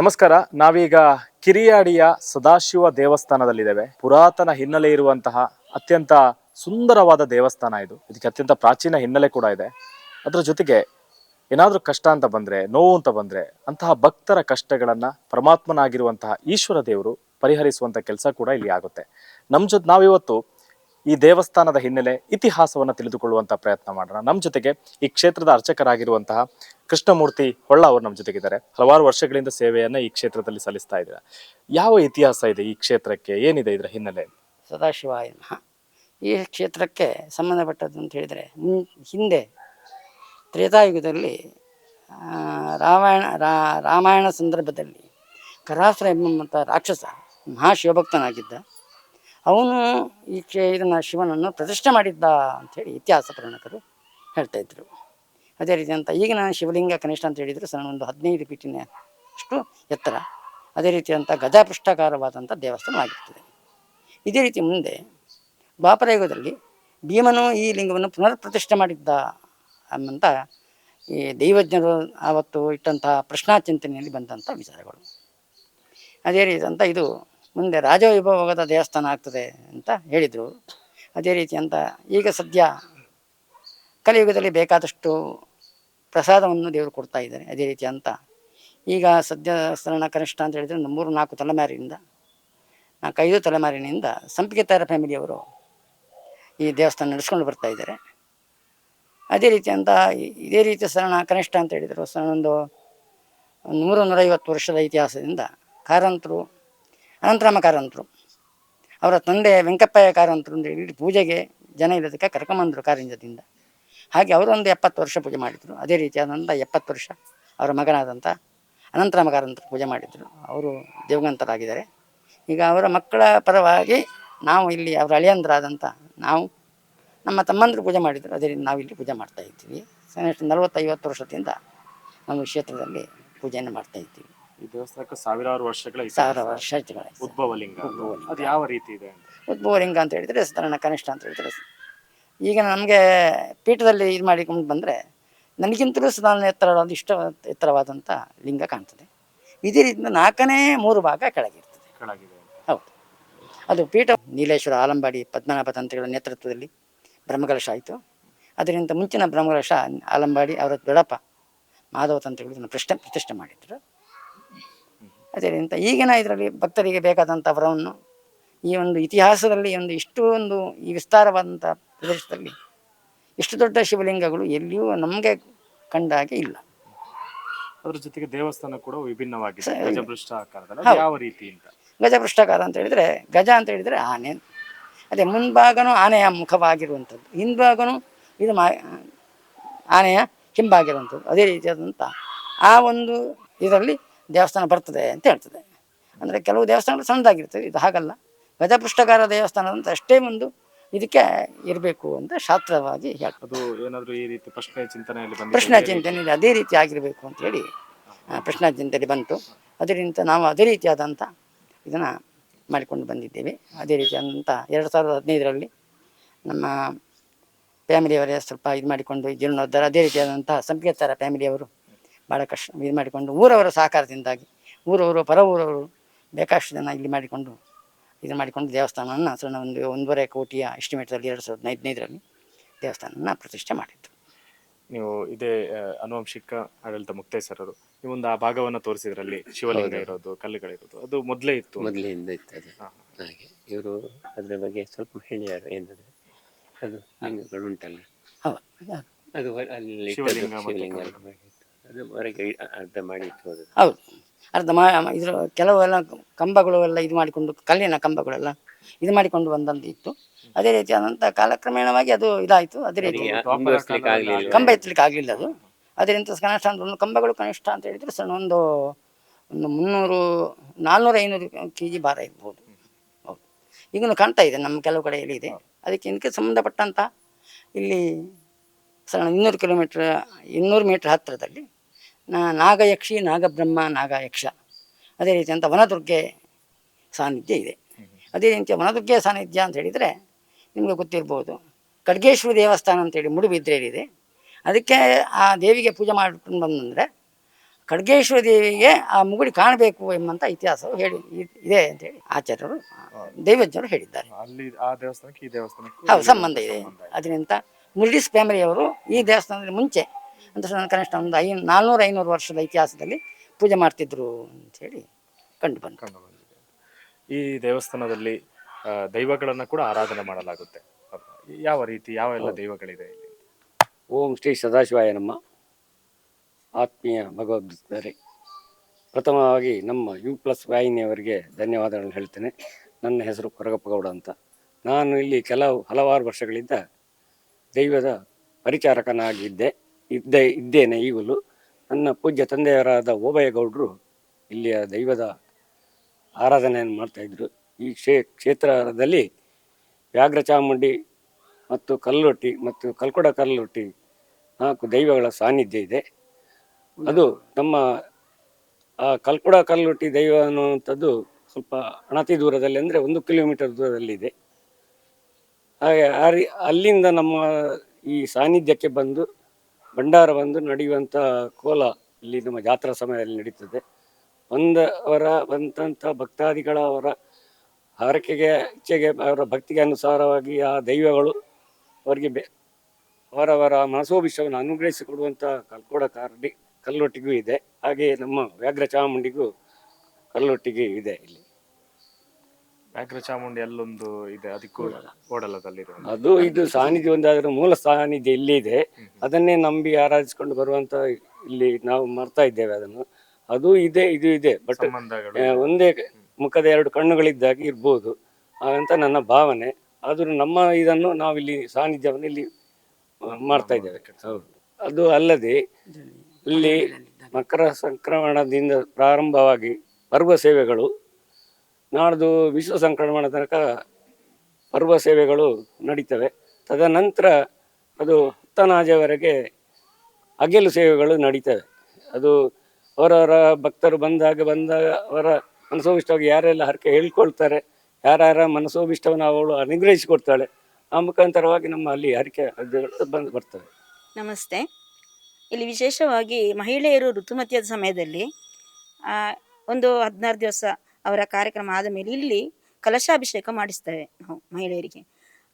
ನಮಸ್ಕಾರ. ನಾವೀಗ ಕಿರಿಯಾಡಿಯ ಸದಾಶಿವ ದೇವಸ್ಥಾನದಲ್ಲಿದ್ದೇವೆ. ಪುರಾತನ ಹಿನ್ನೆಲೆ ಇರುವಂತಹ ಅತ್ಯಂತ ಸುಂದರವಾದ ದೇವಸ್ಥಾನ ಇದು. ಇದಕ್ಕೆ ಅತ್ಯಂತ ಪ್ರಾಚೀನ ಹಿನ್ನೆಲೆ ಕೂಡ ಇದೆ. ಅದರ ಜೊತೆಗೆ ಏನಾದರೂ ಕಷ್ಟ ಅಂತ ಬಂದ್ರೆ, ನೋವು ಅಂತ ಬಂದ್ರೆ, ಅಂತಹ ಭಕ್ತರ ಕಷ್ಟಗಳನ್ನು ಪರಮಾತ್ಮನಾಗಿರುವಂತಹ ಈಶ್ವರ ದೇವರು ಪರಿಹರಿಸುವಂತ ಕೆಲಸ ಕೂಡ ಇಲ್ಲಿ ಆಗುತ್ತೆ. ನಮ್ಮ ಜೊತೆ ನಾವಿವತ್ತು ಈ ದೇವಸ್ಥಾನದ ಹಿನ್ನೆಲೆ ಇತಿಹಾಸವನ್ನು ತಿಳಿದುಕೊಳ್ಳುವಂತ ಪ್ರಯತ್ನ ಮಾಡೋಣ. ನಮ್ಮ ಜೊತೆಗೆ ಈ ಕ್ಷೇತ್ರದ ಅರ್ಚಕರಾಗಿರುವಂತಹ ಕೃಷ್ಣಮೂರ್ತಿ ಹೊಳ್ಳ ಅವರು ನಮ್ಮ ಜೊತೆಗಿದ್ದಾರೆ. ಹಲವಾರು ವರ್ಷಗಳಿಂದ ಸೇವೆಯನ್ನು ಈ ಕ್ಷೇತ್ರದಲ್ಲಿ ಸಲ್ಲಿಸ್ತಾ ಇದ್ದಾರೆ. ಯಾವ ಇತಿಹಾಸ ಇದೆ ಈ ಕ್ಷೇತ್ರಕ್ಕೆ? ಏನಿದೆ ಇದರ ಹಿನ್ನೆಲೆ? ಸದಾಶಿವಾಯ ನಮಃ. ಈ ಕ್ಷೇತ್ರಕ್ಕೆ ಸಂಬಂಧಪಟ್ಟದ್ದು ಅಂತ ಹೇಳಿದರೆ ಹಿಂದೆ ತ್ರೇತಾಯುಗದಲ್ಲಿ ರಾಮಾಯಣ, ರಾ- ರಾಮಾಯಣ ಸಂದರ್ಭದಲ್ಲಿ ಕರಾಸುರ ಎಂಬಂಥ ರಾಕ್ಷಸ ಮಹಾಶಿವಭಕ್ತನಾಗಿದ್ದ. ಅವನು ಈ ಕ್ಷೇ ಇದನ್ನು ಶಿವನನ್ನು ಪ್ರತಿಷ್ಠೆ ಮಾಡಿದ್ದ ಅಂಥೇಳಿ ಇತಿಹಾಸ ಪ್ರಣಕರು ಹೇಳ್ತಾ ಇದ್ರು. ಅದೇ ರೀತಿ ಅಂತ ಈಗಿನ ಶಿವಲಿಂಗ ಕನಿಷ್ಠ ಅಂತ ಹೇಳಿದರೆ ಸಣ್ಣ ಒಂದು ಹದಿನೈದು ಫೀಟಿನ ಅಷ್ಟು ಎತ್ತರ. ಅದೇ ರೀತಿಯಂಥ ದೇವಸ್ಥಾನ ದೇವಸ್ಥಾನವಾಗಿರ್ತದೆ ಇದೇ ರೀತಿ ಮುಂದೆ ದ್ವಾಪರಯುಗದಲ್ಲಿ ಭೀಮನು ಈ ಲಿಂಗವನ್ನು ಪುನರ್ ಪ್ರತಿಷ್ಠೆ ಮಾಡಿದ್ದ ಅನ್ನಂಥ ಈ ದೈವಜ್ಞರು ಆವತ್ತು ಇಟ್ಟಂತಹ ಪ್ರಶ್ನಾಚಿಂತನೆಯಲ್ಲಿ ಬಂದಂಥ ವಿಚಾರಗಳು. ಅದೇ ರೀತಿ ಅಂತ ಇದು ಮುಂದೆ ರಾಜವೈಭವದ ದೇವಸ್ಥಾನ ಆಗ್ತದೆ ಅಂತ ಹೇಳಿದರು. ಅದೇ ರೀತಿ ಅಂತ ಈಗ ಸದ್ಯ ಕಲಿಯುಗದಲ್ಲಿ ಬೇಕಾದಷ್ಟು ಪ್ರಸಾದವನ್ನು ದೇವರು ಕೊಡ್ತಾ ಇದ್ದಾರೆ. ಅದೇ ರೀತಿ ಅಂತ ಈಗ ಸದ್ಯ ಸರಣ ಕನಿಷ್ಠ ಅಂತ ಹೇಳಿದರೆ ಒಂದು ಮೂರು ನಾಲ್ಕು ತಲೆಮಾರಿನಿಂದ ನಾಲ್ಕೈದು ತಲೆಮಾರಿನಿಂದ ಸಂಪಿಗೆತಾರ ಫ್ಯಾಮಿಲಿಯವರು ಈ ದೇವಸ್ಥಾನ ನಡೆಸ್ಕೊಂಡು ಬರ್ತಾ ಇದ್ದಾರೆ. ಅದೇ ರೀತಿ ಅಂತ ಇದೇ ರೀತಿ ಸರಣ ಕನಿಷ್ಠ ಅಂತ ಹೇಳಿದರು. ಒಂದು ನೂರು ನೂರೈವತ್ತು ವರ್ಷದ ಇತಿಹಾಸದಿಂದ ಕಾರಂತರು ಅನಂತರಾಮ ಕಾರಂತರು ಅವರ ತಂದೆ ವೆಂಕಪ್ಪಯ್ಯ ಕಾರಂತರು ಅಂದರೆ ಇಡೀ ಪೂಜೆಗೆ ಜನ ಇಲ್ಲದಕ್ಕೆ ಕರ್ಕೊಂಬಂದರು ಕಾರಿಂಜದಿಂದ. ಹಾಗೆ ಅವರೊಂದು ಎಪ್ಪತ್ತು ವರ್ಷ ಪೂಜೆ ಮಾಡಿದರು. ಅದೇ ರೀತಿಯಾದಂಥ ಎಪ್ಪತ್ತು ವರ್ಷ ಅವರ ಮಗನಾದಂಥ ಅನಂತರಾಮ ಕಾರಂತರು ಪೂಜೆ ಮಾಡಿದರು. ಅವರು ದೇವಗಂತರಾಗಿದ್ದಾರೆ. ಈಗ ಅವರ ಮಕ್ಕಳ ಪರವಾಗಿ ನಾವು ಇಲ್ಲಿ ಅವರ ಅಳಿಯಂದ್ರಾದಂಥ ನಾವು, ನಮ್ಮ ತಮ್ಮಂದರು ಪೂಜೆ ಮಾಡಿದರು. ಅದೇ ರೀತಿ ಇಲ್ಲಿ ಪೂಜೆ ಮಾಡ್ತಾ ಇದ್ದೀವಿ. ಕನಿಷ್ಠ ನಲವತ್ತೈವತ್ತು ವರ್ಷದಿಂದ ನಮ್ಮ ಕ್ಷೇತ್ರದಲ್ಲಿ ಪೂಜೆಯನ್ನು ಮಾಡ್ತಾ ಇದ್ದೀವಿ. ಈ ದೇವಸ್ಥಾನಕ್ಕೆ ಸಾವಿರಾರು ವರ್ಷಗಳ ಸಾವಿರ ವರ್ಷಗಳ ಉದ್ಭವ ಲಿಂಗ ಅದು ಯಾವ ರೀತಿ ಇದೆ ಅಂತ? ಉದ್ಭವಲಿಂಗ ಅಂತ ಹೇಳಿದ್ರೆ ಸ್ಥಾನ ಕನಿಷ್ಠ ಅಂತ ಹೇಳಿದ್ರೆ ಈಗ ನಮಗೆ ಪೀಠದಲ್ಲಿ ಇದು ಮಾಡಿಕೊಂಡು ಬಂದರೆ ನನಗಿಂತಲೂ ಸ್ಥಾನ ಎತ್ತರ ಒಂದು ಇಷ್ಟ ಎತ್ತರವಾದಂಥ ಲಿಂಗ ಕಾಣ್ತದೆ. ಇದೇ ರೀತಿಯಿಂದ ನಾಲ್ಕನೇ ಮೂರು ಭಾಗ ಕೆಳಗಿರ್ತದೆ ಕೆಳಗಿದೆ. ಹೌದು. ಅದು ಪೀಠ ನೀಲೇಶ್ವರ ಆಲಂಬಾಡಿ ಪದ್ಮನಾಭ ತಂತ್ರಿಗಳ ನೇತೃತ್ವದಲ್ಲಿ ಬ್ರಹ್ಮಕಲಶ ಆಯಿತು ಅದರಿಂದ ಮುಂಚಿನ ಬ್ರಹ್ಮಕಲಶ ಆಲಂಬಾಡಿ ಅವರ ದೊಡ್ಡಪ್ಪ ಮಾಧವ ತಂತ್ರಿಗಳು ಇದನ್ನು ಪ್ರಶ್ನೆ ಪ್ರತಿಷ್ಠೆ ಮಾಡಿದರು. ಅದೇ ರೀತಿ ಈಗಿನ ಇದರಲ್ಲಿ ಭಕ್ತರಿಗೆ ಬೇಕಾದಂಥ ವರವನ್ನು ಈ ಒಂದು ಇತಿಹಾಸದಲ್ಲಿ ಒಂದು ಇಷ್ಟು ಒಂದು ಈ ವಿಸ್ತಾರವಾದಂಥ ಪ್ರದೇಶದಲ್ಲಿ ಇಷ್ಟು ದೊಡ್ಡ ಶಿವಲಿಂಗಗಳು ಎಲ್ಲಿಯೂ ನಮಗೆ ಕಂಡ ಹಾಗೆ ಇಲ್ಲ. ಅದರ ಜೊತೆಗೆ ದೇವಸ್ಥಾನ ಕೂಡ ವಿಭಿನ್ನವಾಗಿದೆ. ಅದು ಯಾವ ರೀತಿ ಅಂತ? ಗಜಪೃಷ್ಠಕಾರ ಅಂತ ಹೇಳಿದರೆ ಗಜ ಅಂತ ಹೇಳಿದರೆ ಆನೆ. ಅದೇ ಮುಂಭಾಗನೂ ಆನೆಯ ಮುಖವಾಗಿರುವಂಥದ್ದು. ಹಿಂಭಾಗನೂ ಇದು ಮಾ ಆನೆಯ ಹಿಂಬಾಗಿರುವಂಥದ್ದು ಅದೇ ರೀತಿಯಾದಂಥ ಆ ಒಂದು ಇದರಲ್ಲಿ ದೇವಸ್ಥಾನ ಬರ್ತದೆ ಅಂತ ಹೇಳ್ತದೆ. ಅಂದರೆ ಕೆಲವು ದೇವಸ್ಥಾನಗಳು ಸಣ್ಣದಾಗಿರ್ತವೆ ಇದು ಹಾಗಲ್ಲ. ಗಜಪೃಷ್ಠಕಾರ ದೇವಸ್ಥಾನ ಅಂತ ಅಷ್ಟೇ ಒಂದು ಇದಕ್ಕೆ ಇರಬೇಕು ಅಂತ ಶಾಸ್ತ್ರವಾಗಿ ಹೇಳ್ಬೋದು ಏನಾದರೂ ಈ ರೀತಿ ಪ್ರಶ್ನೆ ಚಿಂತನೆಯಲ್ಲಿ ಪ್ರಶ್ನಾ ಚಿಂತನೆಯಲ್ಲಿ ಅದೇ ರೀತಿ ಆಗಿರಬೇಕು ಅಂತ ಹೇಳಿ ಪ್ರಶ್ನಾ ಚಿಂತನೆ ಬಂತು. ಅದರಿಂದ ನಾವು ಅದೇ ರೀತಿಯಾದಂಥ ಇದನ್ನು ಮಾಡಿಕೊಂಡು ಬಂದಿದ್ದೇವೆ. ಅದೇ ರೀತಿಯಾದಂಥ ಎರಡು ಸಾವಿರದ ಹದಿನೈದರಲ್ಲಿ ನಮ್ಮ ಫ್ಯಾಮಿಲಿಯವರೇ ಸ್ವಲ್ಪ ಇದು ಮಾಡಿಕೊಂಡು ಜೀರ್ಣೋದ್ಧಾರ ಅದೇ ರೀತಿಯಾದಂಥ ಸಂಪಿಗೆತ್ತಾರ ಫ್ಯಾಮಿಲಿಯವರು ಭಾಳ ಕಷ್ಟ. ಇದು ಮಾಡಿಕೊಂಡು ಊರವರ ಸಹಕಾರದಿಂದಾಗಿ ಊರವರು ಪರ ಊರವರು ಬೇಕಾಷ್ಟು ಜನ ಇಲ್ಲಿ ಮಾಡಿಕೊಂಡು ಇದು ಮಾಡಿಕೊಂಡು ದೇವಸ್ಥಾನವನ್ನು ಸಣ್ಣ ಒಂದು ಒಂದೂವರೆ ಕೋಟಿಯ ಎಸ್ಟಿಮೇಟಲ್ಲಿ ಎರಡು ಸಾವಿರದ ಹದಿನೈದರಲ್ಲಿ ದೇವಸ್ಥಾನವನ್ನು ಪ್ರತಿಷ್ಠೆ ಮಾಡಿದ್ದು. ನೀವು ಇದೇ ಅನುವಂಶಿಕ ಆಡಳಿತ ಮುಕ್ತೇಶ್ವರರು ನೀವೊಂದು ಆ ಭಾಗವನ್ನು ತೋರಿಸಿದ್ರಲ್ಲಿ ಶಿವಲಿಂಗ ಇರೋದು ಕಲ್ಲುಗಳಿರೋದು ಅದು ಮೊದಲೇ ಇತ್ತು. ಮೊದಲಿಂದ ಇತ್ತು ಅದು. ಹಾಗೆ ಇವರು ಅದರ ಬಗ್ಗೆ ಸ್ವಲ್ಪ ಹೇಳಿದ್ದಾರೆ ಏನಂದ್ರೆ ಅದು ಲಿಂಗಗಳು ಉಂಟಲ್ಲ? ಹೌದು. ಅದು ಅಲ್ಲಿ ಶಿವಲಿಂಗ ಮತ್ತೆ ಶಿವಲಿಂಗ. ಅದು ಹೊರಗೆ ಇ- ಅರ್ಧ ಮಾಡಿ ಇಟ್ಬೋದು ಹೌದು. ಅರ್ಧ ಮಾ ಇದ್ರ ಕೆಲವೆಲ್ಲ ಕಂಬಗಳು ಎಲ್ಲ ಇದು ಮಾಡಿಕೊಂಡು ಕಲ್ಲಿನ ಕಂಬಗಳೆಲ್ಲ ಇದು ಮಾಡಿಕೊಂಡು ಬಂದಂತ ಇತ್ತು. ಅದೇ ರೀತಿ ರೀತಿಯಾದಂಥ ಕಾಲಕ್ರಮೇಣವಾಗಿ ಅದು ಇದಾಯಿತು. ಅದೇ ರೀತಿ ಕಂಬ ಎತ್ತಲಿಕ್ಕೆ ಆಗಲಿಲ್ಲ ಅದು. ಅದರಿಂದ ಕನಿಷ್ಠ ಅಂದ್ರೆ ಒಂದು ಕಂಬಗಳು ಕನಿಷ್ಠ ಅಂತ ಹೇಳಿದ್ರೆ ಸಣ್ಣ ಒಂದು ಒಂದು ಮುನ್ನೂರು ನಾಲ್ನೂರು ಐನೂರು ಕೆ ಜಿ ಭಾರ ಇರ್ಬೋದು. ಹೌದು. ಈಗಲೂ ಕಾಣ್ತಾ ಇದೆ ನಮ್ಮ ಕೆಲವು ಕಡೆಯಲ್ಲಿ ಇದೆ. ಅದಕ್ಕೆ ಇದಕ್ಕೆ ಸಂಬಂಧಪಟ್ಟಂತ ಇಲ್ಲಿ ಸಣ್ಣ ಇನ್ನೂರು ಕಿಲೋಮೀಟ್ರ್ ಇನ್ನೂರು ಮೀಟ್ರ್ ಹತ್ತಿರದಲ್ಲಿ ನಾಗಯಕ್ಷಿ ನಾಗಬ್ರಹ್ಮ ನಾಗಯಕ್ಷ. ಅದೇ ರೀತಿ ಅಂತ ವನದುರ್ಗೆ ಸಾನ್ನಿಧ್ಯ ಇದೆ. ಅದೇ ರೀತಿ ವನದುರ್ಗೆ ಸಾನ್ನಿಧ್ಯ ಅಂತ ಹೇಳಿದರೆ ನಿಮಗೆ ಗೊತ್ತಿರ್ಬೋದು. ಖಡ್ಗೇಶ್ವರಿ ದೇವಸ್ಥಾನ ಅಂತೇಳಿ ಮುಡುಬಿದ್ರೇಲಿದೆ. ಅದಕ್ಕೆ ಆ ದೇವಿಗೆ ಪೂಜೆ ಮಾಡ್ಕೊಂಡು ಬಂದಂದರೆ ಖಡ್ಗೇಶ್ವರ ದೇವಿಗೆ ಆ ಮುಗುಡಿ ಕಾಣಬೇಕು ಎಂಬಂಥ ಇತಿಹಾಸವು ಹೇಳಿ ಇದೆ ಅಂತೇಳಿ ಆಚಾರ್ಯರು ದೈವಜ್ಞರು ಹೇಳಿದ್ದಾರೆ. ಅಲ್ಲಿ ಆ ದೇವಸ್ಥಾನಕ್ಕೆ ಈ ದೇವಸ್ಥಾನಕ್ಕೆ ಹೌದು ಸಂಬಂಧ ಇದೆ. ಅದರಿಂದ ಮುರ್ಡಿಸ್ ಫ್ಯಾಮಿಲಿಯವರು ಈ ದೇವಸ್ಥಾನದಲ್ಲಿ ಮುಂಚೆ ಅಂದ್ರೆ ಕನಿಷ್ಠ ಒಂದು ಐ ನಾಲ್ನೂರು ಐನೂರು ವರ್ಷದ ಇತಿಹಾಸದಲ್ಲಿ ಪೂಜೆ ಮಾಡ್ತಿದ್ರು ಅಂತೇಳಿ ಕಂಡು ಬಂದು ಕಂಡು ಬಂದಿದೆ. ಈ ದೇವಸ್ಥಾನದಲ್ಲಿ ದೈವಗಳನ್ನು ದೈವಗಳನ್ನ ಕೂಡ ಆರಾಧನೆ ಮಾಡಲಾಗುತ್ತೆ. ಯಾವ ರೀತಿ ಯಾವ ಎಲ್ಲ ದೈವಗಳಿದೆ ಇಲ್ಲಿ? ಓಂ ಶ್ರೀ ಸದಾಶಿವಾಯ ನಮ್ಮ ಆತ್ಮೀಯ ಭಗವದ್ಗೀತರೆ ಪ್ರಥಮವಾಗಿ ನಮ್ಮ ಯು ಪ್ಲಸ್ ವಾಹಿನಿಯವರಿಗೆ ಧನ್ಯವಾದಗಳನ್ನು ಹೇಳ್ತೇನೆ. ನನ್ನ ಹೆಸರು ಕೊರಗಪ್ಪಗೌಡ ಅಂತ. ನಾನು ಇಲ್ಲಿ ಕೆಲವು ಹಲವಾರು ವರ್ಷಗಳಿಂದ ದೈವದ ಪರಿಚಾರಕನಾಗಿದ್ದೆ. ಇದ್ದೇ, ಇದ್ದೇನೆ ಈಗಲೂ. ನನ್ನ ಪೂಜ್ಯ ತಂದೆಯವರಾದ ಓಬಯ್ಯಗೌಡರು ಇಲ್ಲಿಯ ದೈವದ ಆರಾಧನೆಯನ್ನು ಮಾಡ್ತಾಯಿದ್ರು ಈ ಕ್ಷೇ, ಕ್ಷೇತ್ರದಲ್ಲಿ ವ್ಯಾಘ್ರ ಚಾಮುಂಡಿ ಮತ್ತು ಕಲ್ಲೊಟ್ಟಿ ಮತ್ತು ಕಲ್ಕೊಡ ಕಲ್ಲೊಟ್ಟಿ ನಾಲ್ಕು ದೈವಗಳ ಸಾನ್ನಿಧ್ಯ ಇದೆ. ಅದು ನಮ್ಮ, ಆ ಕಲ್ಕೊಡ ಕಲ್ಲೊಟ್ಟಿ ದೈವ ಅನ್ನುವಂಥದ್ದು ಸ್ವಲ್ಪ ಅಣತಿ ದೂರದಲ್ಲಿ ಅಂದರೆ ಒಂದು ಕಿಲೋಮೀಟರ್ ದೂರದಲ್ಲಿದೆ ಹಾಗೆ ಅಲ್ಲಿಂದ ನಮ್ಮ ಈ ಸಾನ್ನಿಧ್ಯಕ್ಕೆ ಬಂದು ಭಂಡಾರ ಬಂದು ನಡೆಯುವಂಥ ಕೋಲ ಇಲ್ಲಿ ನಮ್ಮ ಜಾತ್ರಾ ಸಮಯದಲ್ಲಿ ನಡೀತದೆ. ಬಂದವರ ಬಂದಂಥ ಭಕ್ತಾದಿಗಳ ಅವರ ಹರಕೆಗೆ, ಇಚ್ಛೆಗೆ, ಅವರ ಭಕ್ತಿಗೆ ಅನುಸಾರವಾಗಿ ಆ ದೈವಗಳು ಅವರಿಗೆ ಬೆ, ಅವರವರ ಮನಸೋಭಿಷವನ್ನು ಅನುಗ್ರಹಿಸಿಕೊಡುವಂಥ ಕಲ್ಕೋಡ ಕಾರ್ಡಿ ಕಲ್ಲೊಟ್ಟಿಗೂ ಇದೆ. ಹಾಗೆಯೇ ನಮ್ಮ ವ್ಯಾಘ್ರ ಚಾಮುಂಡಿಗೂ ಕಲ್ಲೊಟ್ಟಿಗೆ ಇದೆ ಇಲ್ಲಿ. ವ್ಯಾಘ್ರ ಚಾಮುಂಡಿ ಅಲ್ಲೊಂದು ಇದೆ ಅದಕ್ಕೂ ಓಡಲದಲ್ಲಿ ಅದು ಇದು ಸಾನ್ನಿಧ್ಯ ಒಂದಾದರೂ ಮೂಲ ಸಾನ್ನಿಧ್ಯ ಇಲ್ಲಿ ಇದೆ ಅದನ್ನೇ ನಂಬಿ ಆರಾಧಿಸಿಕೊಂಡು ಬರುವಂತ ಇಲ್ಲಿ ನಾವು ಮಾಡ್ತಾ ಇದ್ದೇವೆ ಅದನ್ನು. ಅದು ಇದೆ ಇದು ಇದೆ ಬಟ್ ಸಂಬಂಧಗಳು ಒಂದೇ ಮುಖದ ಎರಡು ಕಣ್ಣುಗಳಿದ್ದಾಗಿ ಇರ್ಬೋದು. ಹಾಗಂತ ನನ್ನ ಭಾವನೆ. ಆದರೂ ನಮ್ಮ ಇದನ್ನು ನಾವಿಲ್ಲಿ ಸಾನ್ನಿಧ್ಯವನ್ನು ಇಲ್ಲಿ ಮಾಡ್ತಾ ಇದ್ದೇವೆ. ಹೌದು. ಅದು ಅಲ್ಲದೆ ಇಲ್ಲಿ ಮಕರ ಸಂಕ್ರಮಣದಿಂದ ಪ್ರಾರಂಭವಾಗಿ ಪರ್ವ ಸೇವೆಗಳು ನಾಡ್ದು ವಿಶ್ವ ಸಂಕ್ರಮಣ ತನಕ ಪರ್ವ ಸೇವೆಗಳು ನಡೀತವೆ. ತದನಂತರ ಅದು ಹುತ್ತನಾಜವರೆಗೆ ಅಗೆಲು ಸೇವೆಗಳು ನಡೀತವೆ. ಅದು ಅವರವರ ಭಕ್ತರು ಬಂದಾಗ ಬಂದಾಗ ಅವರ ಮನಸೋಭಿಷ್ಟವಾಗಿ ಯಾರೆಲ್ಲ ಹರಕೆ ಹೇಳ್ಕೊಳ್ತಾರೆ, ಯಾರ್ಯಾರ ಮನಸೋಭಿಷ್ಟವನ್ನು ಅವಳು ಅನುಗ್ರಹಿಸಿಕೊಡ್ತಾಳೆ, ಆ ಮುಖಾಂತರವಾಗಿ ನಮ್ಮ ಅಲ್ಲಿ ಹರಕೆ ಬಂದು ಬರ್ತವೆ. ನಮಸ್ತೆ. ಇಲ್ಲಿ ವಿಶೇಷವಾಗಿ ಮಹಿಳೆಯರು ಋತುಮತಿಯಾದ ಸಮಯದಲ್ಲಿ ಒಂದು ಹದಿನಾರು ದಿವಸ ಅವರ ಕಾರ್ಯಕ್ರಮ ಆದ ಮೇಲೆ ಇಲ್ಲಿ ಕಲಶಾಭಿಷೇಕ ಮಾಡಿಸ್ತೇವೆ ನಾವು ಮಹಿಳೆಯರಿಗೆ.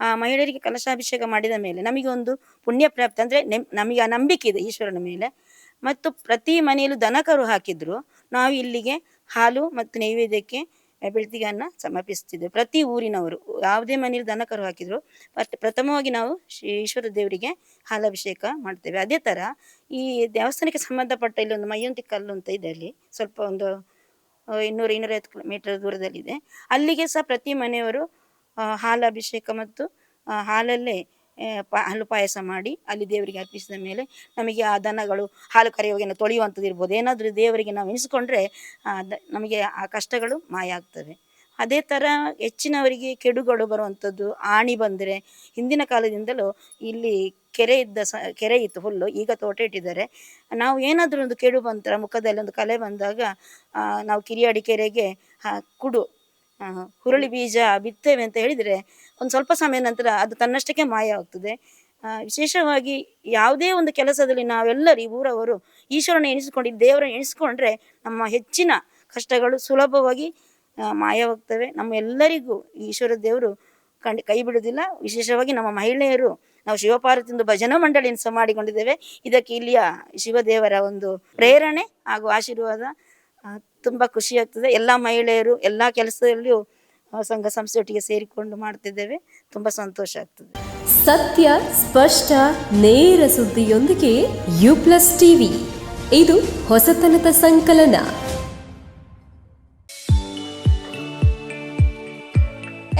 ಆ ಮಹಿಳೆಯರಿಗೆ ಕಲಶಾಭಿಷೇಕ ಮಾಡಿದ ಮೇಲೆ ನಮಗೆ ಒಂದು ಪುಣ್ಯ ಪ್ರಾಪ್ತಿ ಅಂದರೆ ನೆಮ್, ನಮಗೆ ಆ ನಂಬಿಕೆ ಇದೆ ಈಶ್ವರನ ಮೇಲೆ. ಮತ್ತು ಪ್ರತಿ ಮನೆಯಲ್ಲೂ ದನಕರು ಹಾಕಿದ್ರು. ನಾವು ಇಲ್ಲಿಗೆ ಹಾಲು ಮತ್ತು ನೈವೇದ್ಯಕ್ಕೆ ಬೆಳ್ತಿಗೆಯನ್ನು ಸಮರ್ಪಿಸ್ತಿದ್ದೇವೆ ಪ್ರತಿ ಊರಿನವರು ಯಾವುದೇ ಮನೆಯಲ್ಲಿ ದನಕರು ಹಾಕಿದ್ರು ಫಸ್ಟ್ ಪ್ರಥಮವಾಗಿ ನಾವು ಶ್ರೀ ಈಶ್ವರ ದೇವರಿಗೆ ಹಾಲಾಭಿಷೇಕ ಮಾಡ್ತೇವೆ. ಅದೇ ಥರ ಈ ದೇವಸ್ಥಾನಕ್ಕೆ ಸಂಬಂಧಪಟ್ಟ ಇಲ್ಲೊಂದು ಮೈಯಂತಿ ಕಲ್ಲು ಅಂತ ಇದೆ ಅಲ್ಲಿ. ಸ್ವಲ್ಪ ಒಂದು ಇನ್ನೂರು ಇನ್ನೂರೈವತ್ತು ಕಿಲೋಮೀಟರ್ ದೂರದಲ್ಲಿದೆ. ಅಲ್ಲಿಗೆ ಸಹ ಪ್ರತಿ ಮನೆಯವರು ಹಾಲು ಅಭಿಷೇಕ ಮತ್ತು ಹಾಲಲ್ಲೇ ಪಾ, ಹಾಲು ಪಾಯಸ ಮಾಡಿ ಅಲ್ಲಿ ದೇವರಿಗೆ ಅರ್ಪಿಸಿದ ಮೇಲೆ ನಮಗೆ ಆ ದನಗಳು, ಹಾಲು ಕರೆಯುವಾಗ ತೊಳೆಯುವಂಥದ್ದು ಇರ್ಬೋದು. ಏನಾದರೂ ದೇವರಿಗೆ ನಾವು ಎನಿಸಿಕೊಂಡ್ರೆ ನಮಗೆ ಆ ಕಷ್ಟಗಳು ಮಾಯ ಆಗ್ತವೆ ಅದೇ ಥರ ಹೆಚ್ಚಿನವರಿಗೆ ಕೆಡುಗಳು ಬರುವಂಥದ್ದು, ಆಣಿ ಬಂದರೆ, ಹಿಂದಿನ ಕಾಲದಿಂದಲೂ ಇಲ್ಲಿ ಕೆರೆ ಇದ್ದ ಸ, ಕೆರೆ ಇತ್ತು ಹುಲ್ಲು ಈಗ ತೋಟ ಇಟ್ಟಿದ್ದಾರೆ. ನಾವು ಏನಾದರೂ ಒಂದು ಕೆಡು ಬಂತರ ಮುಖದಲ್ಲಿ ಒಂದು ಕಲೆ ಬಂದಾಗ ನಾವು ಕಿರಿಯಾಡಿ ಕೆರೆಗೆ ಕುಡು ಹುರುಳಿ ಬೀಜ ಬಿತ್ತೇವೆ ಅಂತ ಹೇಳಿದರೆ, ಒಂದು ಸ್ವಲ್ಪ ಸಮಯ ನಂತರ ಅದು ತನ್ನಷ್ಟಕ್ಕೆ ಮಾಯ ಆಗ್ತದೆ. ವಿಶೇಷವಾಗಿ ಯಾವುದೇ ಒಂದು ಕೆಲಸದಲ್ಲಿ ನಾವೆಲ್ಲರೂ, ಈ ಊರವರು ಈಶ್ವರನ ಎಣಿಸ್ಕೊಂಡು ದೇವರ ದೇವರನ್ನ ಎಣಿಸ್ಕೊಂಡ್ರೆ ನಮ್ಮ ಹೆಚ್ಚಿನ ಕಷ್ಟಗಳು ಸುಲಭವಾಗಿ ಮಾಯವಾಗ್ತವೆ. ನಮ್ಮ ಎಲ್ಲರಿಗೂ ಈಶ್ವರ ದೇವರು ಕಂಡು ಕೈ ಬಿಡುವುದಿಲ್ಲ. ವಿಶೇಷವಾಗಿ ನಮ್ಮ ಮಹಿಳೆಯರು ನಾವು ಶಿವಪಾರ್ವತಿಂದು ಭಜನಾ ಮಂಡಳಿಯನ್ನು ಸಹ ಮಾಡಿಕೊಂಡಿದ್ದೇವೆ. ಇದಕ್ಕೆ ಇಲ್ಲಿಯ ಶಿವದೇವರ ಒಂದು ಪ್ರೇರಣೆ ಹಾಗೂ ಆಶೀರ್ವಾದ ತುಂಬಾ ಖುಷಿಯಾಗ್ತದೆ ಎಲ್ಲ ಮಹಿಳೆಯರು ಎಲ್ಲ ಕೆಲಸದಲ್ಲಿಯೂ ಸಂಘ ಸಂಸ್ಥೆಯೊಟ್ಟಿಗೆ ಸೇರಿಕೊಂಡು ಮಾಡ್ತಿದ್ದೇವೆ. ತುಂಬ ಸಂತೋಷ ಆಗ್ತದೆ. ಸತ್ಯ, ಸ್ಪಷ್ಟ, ನೇರ ಸುದ್ದಿಯೊಂದಿಗೆ ಯು ಪ್ಲಸ್ ಟಿವಿ. ಇದು ಹೊಸತನದ ಸಂಕಲನ.